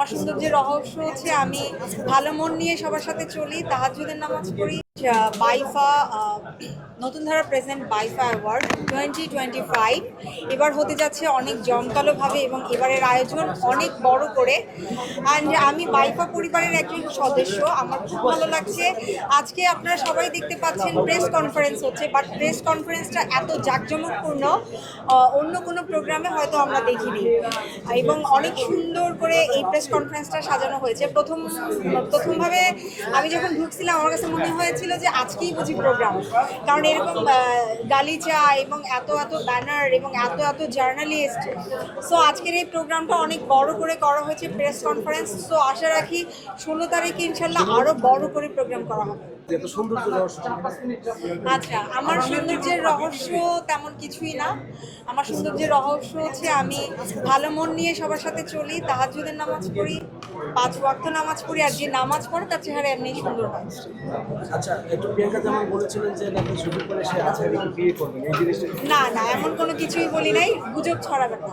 আমার সৌন্দর্যের রহস্য হচ্ছে আমি ভালো মন নিয়ে সবার সাথে চলি তাহাজুদের নামাজ পড়ি। বাইফা নতুন ধারা present Baifa award twenty twenty five এবার হতে যাচ্ছে অনেক জমকালোভাবে এবং এবারের আয়োজন অনেক বড় করে। অ্যান্ড আমি বাইফা পরিবারের একজন সদস্য, আমার খুব ভালো লাগছে। আজকে আপনারা সবাই দেখতে পাচ্ছেন প্রেস কনফারেন্স হচ্ছে বাট প্রেস কনফারেন্সটা এত জাঁকজমকপূর্ণ অন্য কোনো প্রোগ্রামে হয়তো আমরা দেখিনি। এবং অনেক সুন্দর করে এই প্রেস কনফারেন্সটা সাজানো হয়েছে। প্রথম, প্রথমভাবে আমি যখন ঢুকছিলাম, আমার কাছে মনে হয়েছিল যে আজকেই বুঝি প্রোগ্রাম কারণ এরকম গালিচা এবং এত এত ব্যানার এবং এত এত জার্নালিস্ট সো আজকের এই প্রোগ্রামটা অনেক বড় করে করা হয়েছে প্রেস কনফারেন্স সো আশা রাখি ষোলো তারিখে ইনশাল্লাহ আরও বড় করে প্রোগ্রাম করা হবে। আচ্ছা আমার সৌন্দর্যের রহস্য তেমন কিছুই না। আমার সৌন্দর্যের রহস্য হচ্ছে আমি ভালো মন নিয়ে সবার সাথে চলি তাহাজুদের নামাজ পড়ি। পাঁচ ওয়াক্ত নামাজ পড়ি আর যে নামাজ পড়ে তার চেহারা এমনি সুন্দর হয়। আচ্ছা একটু প্রিয়াঙ্কা যেমন বলেছিলেন যে নাকি সুযোগ করে সে আজকে বিয়ে করবেন এই জিনিসটা না না এমন কোনো কিছুই বলি নাই গুজব ছড়াবেন না।